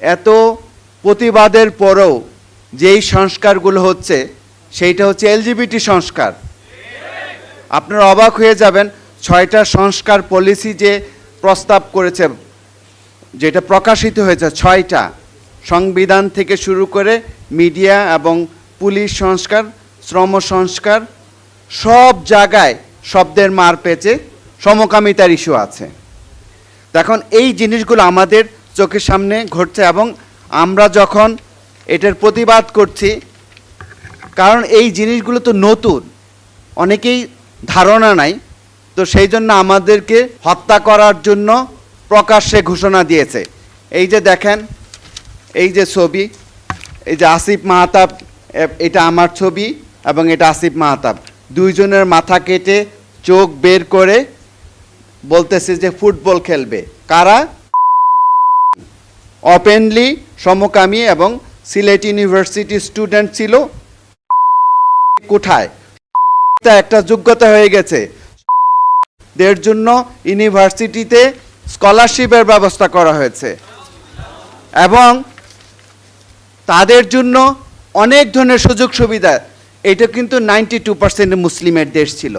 এত প্রতিবাদের পরেও যেই সংস্কারগুলো হচ্ছে, সেইটা হচ্ছে এলজিবিটি সংস্কার। আপনারা অবাক হয়ে যাবেন, ছয়টা সংস্কার পলিসি যে প্রস্তাব করেছে, যেটা প্রকাশিত হয়েছে, ছয়টা। সংবিধান থেকে শুরু করে মিডিয়া এবং পুলিশ সংস্কার, শ্রম সংস্কার, সব জায়গায় শব্দের মার পেঁচে সমকামিতার ইস্যু আছে। এখন এই জিনিসগুলো আমাদের চোখের সামনে ঘটছে এবং আমরা যখন এটার প্রতিবাদ করছি, কারণ এই জিনিসগুলো তো নতুন, অনেকেই ধারণা নাই, তো সেই জন্য আমাদেরকে হত্যা করার জন্য প্রকাশ্যে ঘোষণা দিয়েছে। এই যে দেখেন, এই যে ছবি, এই যে আসিফ মাহতাব, এটা আমার ছবি এবং এটা আসিফ মাহতাব। দুইজনের মাথা কেটে চোখ বের করে বলতেছে যে ফুটবল খেলবে। কারা? ওপেনলি সমকামী এবং সিলেট ইউনিভার্সিটি স্টুডেন্ট ছিল। কোঠায় একটা যোগ্যতা হয়ে গেছে। দের জন্য ইউনিভার্সিটিতে স্কলারশিপের ব্যবস্থা করা হয়েছে। এবং তাদের জন্য অনেক ধরনের সুযোগ সুবিধা। এটা কিন্তু নাইনটি টু পার্সেন্ট মুসলিমের দেশ ছিল।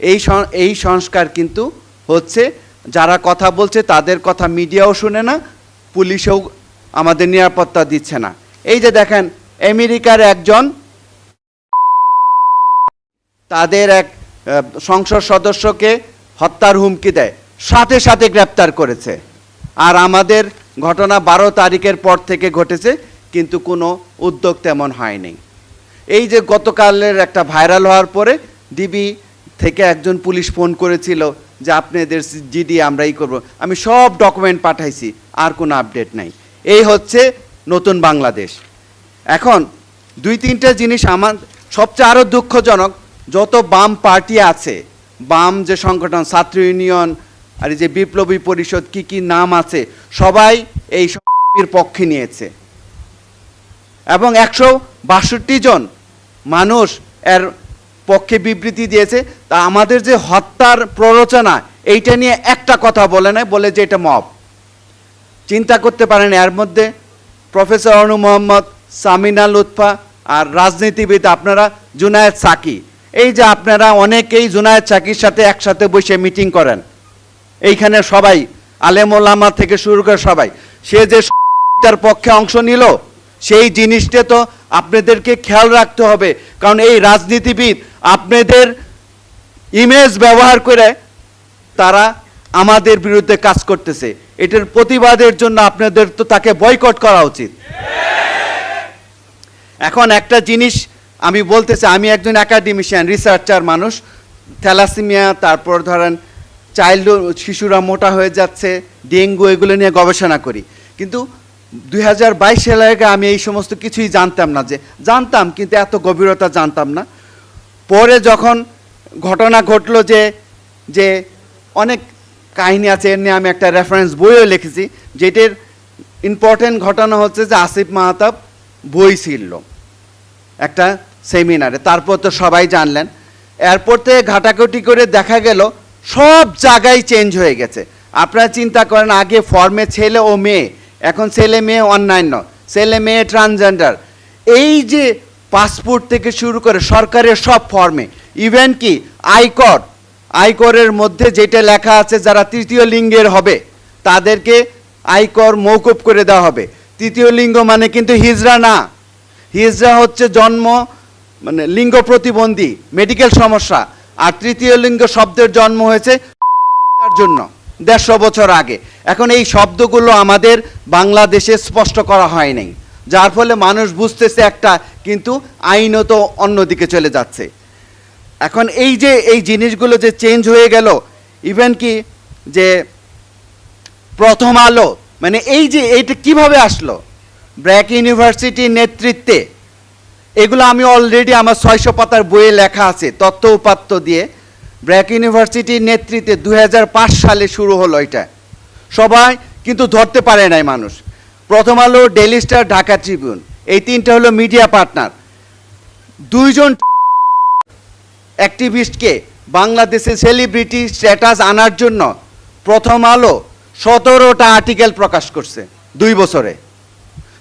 এই এই সংস্কার কিন্তু হচ্ছে, যারা কথা বলছে তাদের কথা মিডিয়াও শুনে না পুলিশও আমাদের নিরাপত্তা দিচ্ছে না। এই যে দেখেন, আমেরিকার একজন তাদের এক সংসদ সদস্যকে হত্যার হুমকি দেয়, সাথে সাথে গ্রেপ্তার করেছে। আর আমাদের ঘটনা বারো তারিখের পর থেকে ঘটেছে, কিন্তু কোনো উদ্যোগ তেমন হয়নি। এই যে গতকালের একটা ভাইরাল হওয়ার পরে ডিবি থেকে একজন পুলিশ ফোন করেছিল যে আপনাদের জিডি আমরাই করব। আমি সব ডকুমেন্ট পাঠাইছি, আর কোনো আপডেট নাই। এই হচ্ছে নতুন বাংলাদেশ। এখন দুই তিনটা জিনিস আমার সবচেয়ে আরও দুঃখজনক, যত বাম পার্টি আছে, বাম যে সংগঠন, ছাত্র ইউনিয়ন, আর যে বিপ্লবী পরিষদ, কি কি নাম আছে, সবাই এই পক্ষে নিয়েছে। এবং একশো বাষট্টি জন মানুষ এর পক্ষে বিবৃতি দিয়েছে, তা আমাদের যে হত্যার প্ররোচনা, এইটা নিয়ে একটা কথা বলে না বলে যে এটা মব। চিন্তা করতে পারেন, এর মধ্যে প্রফেসর অনু মোহাম্মদ, সামিনা লুৎফা আর রাজনীতিবিদ আপনারা, জুনায়েদ সাকি। এই যে আপনারা অনেকেই জুনায়েদ সাকির সাথে একসাথে বসে মিটিং করেন। এইখানে সবাই, আলেম ওলামা থেকে শুরু করে সবাই। সে যে তার পক্ষে অংশ নিল, সেই জিনিসটা তো আপনাদেরকে খেয়াল রাখতে হবে। কারণ এই রাজনীতিবিদ আপনাদের ইমেজ ব্যবহার করে তারা আমাদের বিরুদ্ধে কাজ করতেছে। এটার প্রতিবাদের জন্য আপনাদের তো তাকে বয়কট করা উচিত। এখন একটা জিনিস আমি বলতেছি, আমি একজন একাডেমিশিয়ান রিসার্চার মানুষ থ্যালাসিমিয়া তারপর ধরেন চাইল্ড শিশুরা মোটা হয়ে যাচ্ছে ডেঙ্গু এগুলো নিয়ে গবেষণা করি। কিন্তু দুই হাজার বাইশ সালের আগে আমি এই সমস্ত কিছুই জানতাম না যে, জানতাম, কিন্তু এত গভীরতা জানতাম না। পরে যখন ঘটনা ঘটলো যে যে অনেক কাহিনী আছে, এর নিয়ে আমি একটা রেফারেন্স বইও লিখেছি, যেটির ইম্পর্টেন্ট ঘটনা হচ্ছে যে আসিফ মাহতাব বই ছিল একটা সেমিনারে তারপর তো সবাই জানলেন। এরপর থেকে ঘাটাঘাটি করে দেখা গেল, সব জায়গায় চেঞ্জ হয়ে গেছে। আপনারা চিন্তা করেন, আগে ফর্মে ছেলে ও মেয়ে, এখন ছেলে মেয়ে অন্যান্য, ছেলে মেয়ে ট্রান্সজেন্ডার এই যে পাসপোর্ট থেকে শুরু করে সরকারের সব ফর্মে। ইভেন কি? আয়কর। আয়করের মধ্যে যেটা লেখা আছে যারা তৃতীয় লিঙ্গের হবে, তাদেরকে আয়কর মৌকুব করে দেওয়া হবে। তৃতীয় লিঙ্গ মানে কিন্তু হিজড়া না। হিজড়া হচ্ছে জন্ম মানে লিঙ্গ প্রতিবন্ধী মেডিকেল সমস্যা। আর তৃতীয় লিঙ্গ শব্দের জন্ম হয়েছে তার জন্য, দেড়শো বছর আগে। এখন এই শব্দগুলো আমাদের বাংলাদেশে স্পষ্ট করা হয়নি যার ফলে মানুষ বুঝতেছে একটা, কিন্তু আইনত অন্যদিকে চলে যাচ্ছে। এখন এই যে, এই জিনিসগুলো যে চেঞ্জ হয়ে গেল ইভেন কি যে প্রথম আলো মানে এই যে, এইটা কীভাবে আসলো? ব্র্যাক ইউনিভার্সিটির নেতৃত্বে, এগুলো আমি অলরেডি আমার ছয়শো পাতার বইয়ে লেখা আছে, তথ্য উপাত্ত দিয়ে। ব্র্যাক ইউনিভার্সিটির নেতৃত্বে দু হাজার পাঁচ সালে শুরু হলো এটা। সবাই কিন্তু ধরতে পারে নাই মানুষ। প্রথম আলো ডেলি স্টার ঢাকা ট্রিবিউন এই তিনটা হলো মিডিয়া পার্টনার দুইজন অ্যাক্টিভিস্টকে বাংলাদেশে সেলিব্রিটি স্ট্যাটাস আনার জন্য প্রথম আলো সতেরোটা আর্টিকেল প্রকাশ করছে দুই বছরে।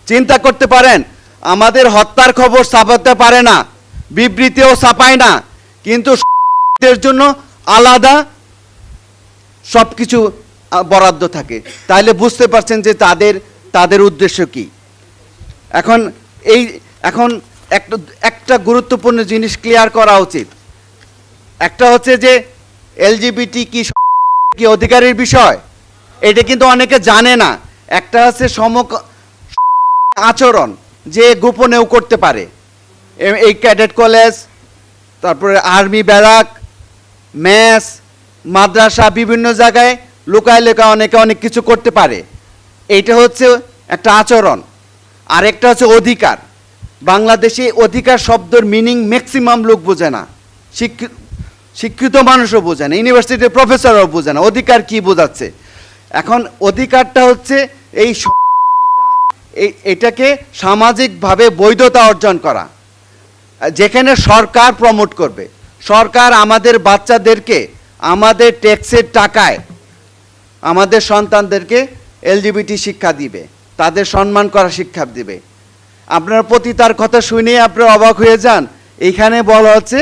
চিন্তা করতে পারেন, আমাদের হত্যার খবর ছাপাতে পারে না, বিবৃতিও ছাপায় না, কিন্তু জন্য আলাদা সব কিছু বরাদ্দ থাকে। তাহলে বুঝতে পারছেন যে তাদের তাদের উদ্দেশ্য কি? এখন এই, এখন একটা একটা গুরুত্বপূর্ণ জিনিস ক্লিয়ার করা উচিত। একটা হচ্ছে যে এলজিবিটি কি কি অধিকারের বিষয়? এটা কিন্তু অনেকে জানে না। একটা হচ্ছে সমক আচরণ যে গোপনেও করতে পারে। এই ক্যাডেট কলেজ, তারপরে আর্মি ব্যারাক, ম্যাস, মাদ্রাসা বিভিন্ন জায়গায় লুকায় লুকায় অনেকে অনেক কিছু করতে পারে। এইটা হচ্ছে একটা আচরণ। আর একটা হচ্ছে অধিকার। বাংলাদেশে অধিকার শব্দের মিনিং ম্যাক্সিমাম লোক বোঝে না। শিক্ষিত শিক্ষিত মানুষও বোঝে না ইউনিভার্সিটির প্রফেসরও বোঝে না, অধিকার কি বোঝাচ্ছে? এখন অধিকারটা হচ্ছে এই এটাকে সামাজিকভাবে বৈধতা অর্জন করা। যেখানে সরকার প্রমোট করবে। সরকার আমাদের বাচ্চাদেরকে, আমাদের ট্যাক্সের টাকায়, আমাদের সন্তানদেরকে এলজিবিটি শিক্ষা দিবে, তাদের সম্মান করা শিক্ষা দিবে। আপনার প্রতি তার কথা শুনে আপনারা অবাক হয়ে যান। এইখানে বলা হচ্ছে,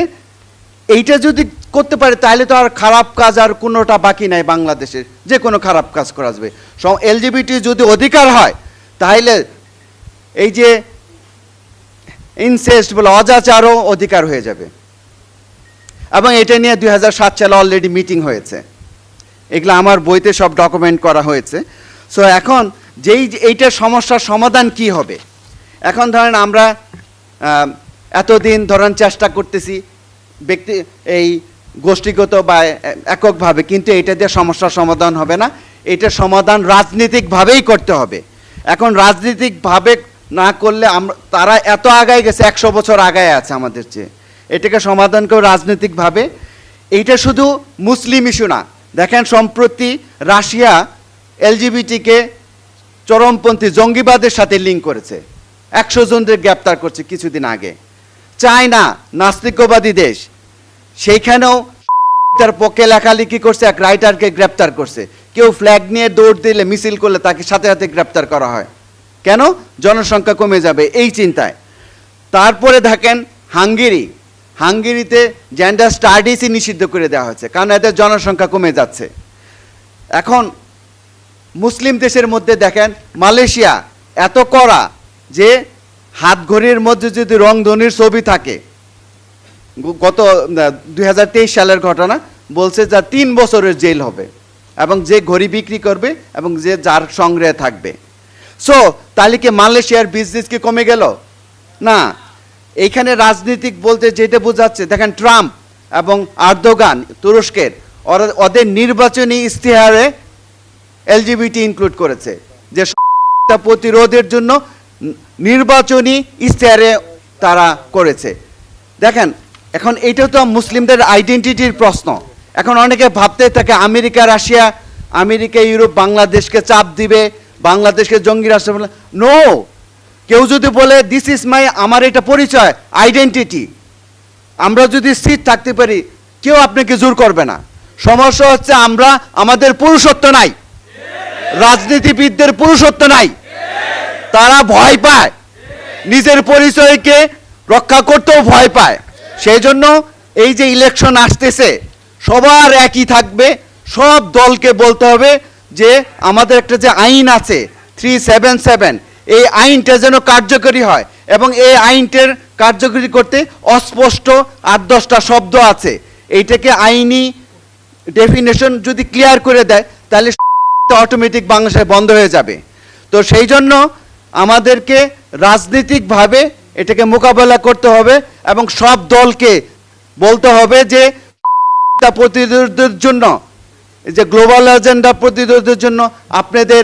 এইটা যদি করতে পারে তাহলে তো আর খারাপ কাজ আর কোনোটা বাকি নাই বাংলাদেশের, যে কোনো খারাপ কাজ করা যাবে। এলজিবিটি যদি অধিকার হয়, তাহলে এই যে ইনসেস্ট বলে অজাচারও অধিকার হয়ে যাবে। এবং এটা নিয়ে দু হাজার সাত সালে অলরেডি মিটিং হয়েছে। এগুলো আমার বইতে সব ডকুমেন্ট করা হয়েছে। সো এখন যেই এইটার সমস্যার সমাধান কি হবে? এখন ধরেন আমরা এতদিন ধরেন চেষ্টা করতেছি ব্যক্তি, এই গোষ্ঠীগত বা এককভাবে, কিন্তু এটা দিয়ে সমস্যার সমাধান হবে না। এটার সমাধান রাজনীতিকভাবেই করতে হবে। এখন রাজনীতিকভাবে না করলে আমরা, তারা এত আগায় গেছে, একশো বছর আগায় আছে আমাদের চেয়ে। এটাকে সমাধান করে রাজনৈতিকভাবে। এইটা শুধু মুসলিম ইস্যু না। দেখেন সম্প্রতি রাশিয়া এলজিবিটিকে চরমপন্থী জঙ্গিবাদের সাথে লিঙ্ক করেছে। একশো জনদের গ্রেপ্তার করছে কিছুদিন আগে। চায়না নাস্তিকবাদী দেশ, সেইখানেও তার পক্ষে লেখালেখি করছে, এক রাইটারকে গ্রেপ্তার করছে। কেউ ফ্ল্যাগ নিয়ে দৌড় দিলে, মিছিল করলে তাকে সাথে সাথে গ্রেপ্তার করা হয়। কেন? জনসংখ্যা কমে যাবে, এই চিন্তায়। তারপরে দেখেন হাঙ্গেরি। হাঙ্গেরিতে জেন্ডার স্টাডিজই নিষিদ্ধ করে দেওয়া হয়েছে, কারণ এদের জনসংখ্যা কমে যাচ্ছে। এখন মুসলিম দেশের মধ্যে দেখেন মালয়েশিয়া এত কড়া যে হাত ঘড়ির মধ্যে যদি রংধনির ছবি থাকে। গত দুই হাজার তেইশ সালের ঘটনা বলছে যা তিন বছরের জেল হবে এবং যে ঘড়ি বিক্রি করবে এবং যে যার সংগ্রহে থাকবে। সো তাহলে কি মালয়েশিয়ার বিজনেস কি কমে গেল? না। এইখানে রাজনীতিক বলতে যেটা বোঝাচ্ছে, দেখেন ট্রাম্প এবং আর্দোগান, তুরস্কের ওদের নির্বাচনী ইস্তেহারে এলজিবিটি ইনক্লুড করেছে যে প্রতিরোধের জন্য নির্বাচনী ইশতেহারে তারা করেছে। দেখেন, এখন এটা তো মুসলিমদের আইডেন্টিটির প্রশ্ন। এখন অনেকে ভাবতে থাকে আমেরিকা, রাশিয়া, আমেরিকা, ইউরোপ বাংলাদেশকে চাপ দিবে, বাংলাদেশকে জঙ্গি রাষ্ট্র বলে নো কেউ যদি বলে দিস ইজ মাই আমার এটা পরিচয় আইডেন্টিটি আমরা যদি স্থির থাকতে পারি, কেউ আপনাকে জোর করবে না। সমস্যা হচ্ছে আমরা, আমাদের পুরুষত্ব নাই। রাজনীতিবিদদের পুরুষত্ব নাই। তারা ভয় পায়। নিজের পরিচয়কে রক্ষা করতেও ভয় পায়। সেই জন্য এই যে ইলেকশন আসতেছে, সবার একই থাকবে। সব দলকে বলতে হবে যে, আমাদের একটা যে আইন আছে থ্রি সেভেন সেভেন এই আইনটা যেন কার্যকরী হয় এবং এই আইনটার কার্যকরী করতে অস্পষ্ট আট দশটা শব্দ আছে। এইটাকে আইনি ডেফিনেশন যদি ক্লিয়ার করে দেয়, তাহলে অটোমেটিক বাংলাদেশে বন্ধ হয়ে যাবে। তো সেই জন্য আমাদেরকে রাজনৈতিকভাবে এটাকে মোকাবেলা করতে হবে এবং সব দলকে বলতে হবে যে প্রতিরোধের জন্য যে গ্লোবাল এজেন্ডা প্রতিরোধের জন্য আপনাদের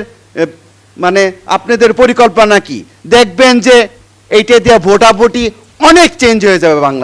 মানে আপনাদের পরিকল্পনা কি? দেখবেন যে এইটা দিয়ে ভোটাভুটি অনেক চেঞ্জ হয়ে যাবে বাংলাদেশ